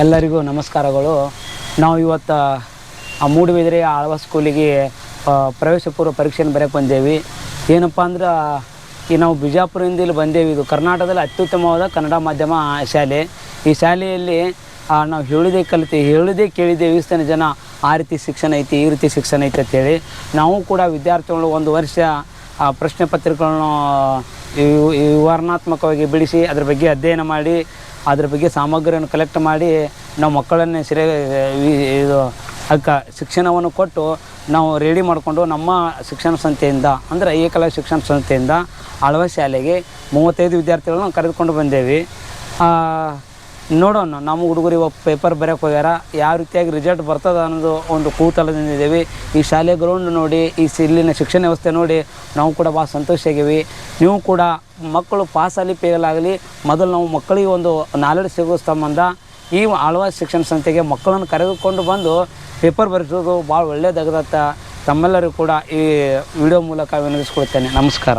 ಎಲ್ಲರಿಗೂ ನಮಸ್ಕಾರಗಳು. ನಾವು ಇವತ್ತು, ಆ ಮೂಡುಬಿದಿರೆ ಆಳ್ವ ಸ್ಕೂಲಿಗೆ ಪ್ರವೇಶ ಪೂರ್ವ ಪರೀಕ್ಷೆಯನ್ನು ಬರೆಯಕ್ಕೆ ಬಂದೇವಿ. ಏನಪ್ಪ ಅಂದ್ರೆ, ಈ ನಾವು ಬಿಜಾಪುರದಿಂದ ಇಲ್ಲಿ ಬಂದೇವಿ. ಇದು ಕರ್ನಾಟಕದಲ್ಲಿ ಅತ್ಯುತ್ತಮವಾದ ಕನ್ನಡ ಮಾಧ್ಯಮ ಶಾಲೆ. ಈ ಶಾಲೆಯಲ್ಲಿ ನಾವು ಹೇಳಿದೆ ಕಲಿತೆ, ಹೇಳಿದೆ ಕೇಳಿದೆ ಇಷ್ಟನೇ ಜನ ಆ ರೀತಿ ಶಿಕ್ಷಣ ಐತಿ, ಈ ರೀತಿ ಶಿಕ್ಷಣ ಐತಿ ಅಂತೇಳಿ. ನಾವು ಕೂಡ ವಿದ್ಯಾರ್ಥಿಗಳು ಒಂದು ವರ್ಷ ಆ ಪ್ರಶ್ನೆ ಪತ್ರಿಕೆಗಳನ್ನು ವಿವ- ವಿವರಣಾತ್ಮಕವಾಗಿ ಬಿಡಿಸಿ ಅದ್ರ ಬಗ್ಗೆ ಅಧ್ಯಯನ ಮಾಡಿ, ಅದ್ರ ಬಗ್ಗೆ ಸಾಮಗ್ರಿಯನ್ನು ಕಲೆಕ್ಟ್ ಮಾಡಿ, ನಾವು ಮಕ್ಕಳನ್ನೇ ಸೆರೆ ಇದು, ಅಕ್ಕ ಶಿಕ್ಷಣವನ್ನು ಕೊಟ್ಟು ನಾವು ರೆಡಿ ಮಾಡಿಕೊಂಡು ನಮ್ಮ ಶಿಕ್ಷಣ ಸಂಸ್ಥೆಯಿಂದ, ಅಂದರೆ ಏಕಲಾ ಶಿಕ್ಷಣ ಸಂಸ್ಥೆಯಿಂದ ಆಳ್ವ ಶಾಲೆಗೆ ಮೂವತ್ತೈದು ವಿದ್ಯಾರ್ಥಿಗಳನ್ನು ಕರೆದುಕೊಂಡು ಬಂದೇವೆ. ನೋಡೋಣ, ನಮ್ಮ ಹುಡುಗರು ಇವಾಗ ಪೇಪರ್ ಬರೆಯೋಕೆ ಹೋಗ್ಯಾರ, ಯಾವ ರೀತಿಯಾಗಿ ರಿಸಲ್ಟ್ ಬರ್ತದ ಅನ್ನೋದು ಒಂದು ಕೂತಲದಿಂದ ಇದ್ದೀವಿ. ಈ ಶಾಲೆ ಗ್ರೌಂಡ್ ನೋಡಿ, ಈ ಇಲ್ಲಿನ ಶಿಕ್ಷಣ ವ್ಯವಸ್ಥೆ ನೋಡಿ, ನಾವು ಕೂಡ ಭಾಳ ಸಂತೋಷ ಆಗೀವಿ ನೀವು ಕೂಡ ಮಕ್ಕಳು ಪಾಸಾಗಲಿ ಆಗಲಿ, ಮೊದಲು ನಾವು ಮಕ್ಕಳಿಗೆ ಒಂದು ನಾಲೆಡ್ಜ್ ಸಿಗೋ ಸಂಬಂಧ, ಈ ಆಳ್ವಾಸ್ ಶಿಕ್ಷಣ ಸಂಸ್ಥೆಗೆ ಮಕ್ಕಳನ್ನು ಕರೆದುಕೊಂಡು ಬಂದು ಪೇಪರ್ ಬರೆಸೋದು ಭಾಳ ಒಳ್ಳೆಯದಾಗದತ್ತ ತಮ್ಮೆಲ್ಲರೂ ಕೂಡ ಈ ವಿಡಿಯೋ ಮೂಲಕ ವಿನಂತಿಸ್ಕೊಳ್ತೇನೆ. ನಮಸ್ಕಾರ.